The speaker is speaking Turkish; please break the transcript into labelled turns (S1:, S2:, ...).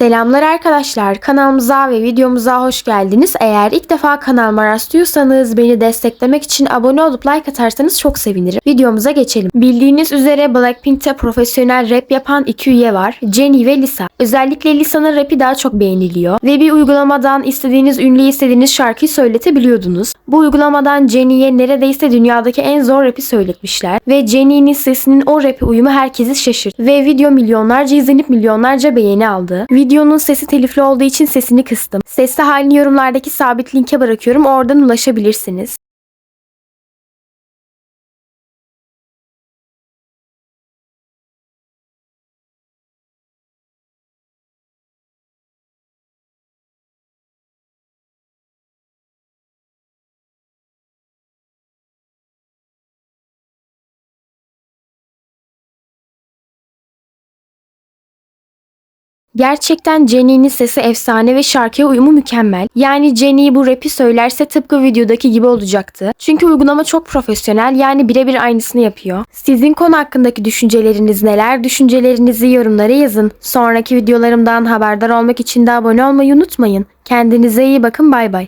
S1: Selamlar arkadaşlar. Kanalımıza ve videomuza hoş geldiniz. Eğer ilk defa kanalıma rastlıyorsanız beni desteklemek için abone olup like atarsanız çok sevinirim. Videomuza geçelim. Bildiğiniz üzere Blackpink'te profesyonel rap yapan iki üye var. Jennie ve Lisa. Özellikle Lisa'nın rapi daha çok beğeniliyor ve bir uygulamadan istediğiniz ünlüye istediğiniz şarkıyı söyletebiliyordunuz. Bu uygulamadan Jennie'ye neredeyse dünyadaki en zor rapi söyletmişler ve Jennie'nin sesinin o rapi uyumu herkesi şaşırttı ve video milyonlarca izlenip milyonlarca beğeni aldı. Videonun sesi telifli olduğu için sesini kıstım. Sesli halini yorumlardaki sabit linke bırakıyorum oradan ulaşabilirsiniz. Gerçekten Jennie'nin sesi efsane ve şarkıya uyumu mükemmel. Yani Jennie bu rapi söylerse tıpkı videodaki gibi olacaktı. Çünkü uygulama çok profesyonel yani birebir aynısını yapıyor. Sizin konu hakkındaki düşünceleriniz neler? Düşüncelerinizi yorumlara yazın. Sonraki videolarımdan haberdar olmak için de abone olmayı unutmayın. Kendinize iyi bakın bay bay.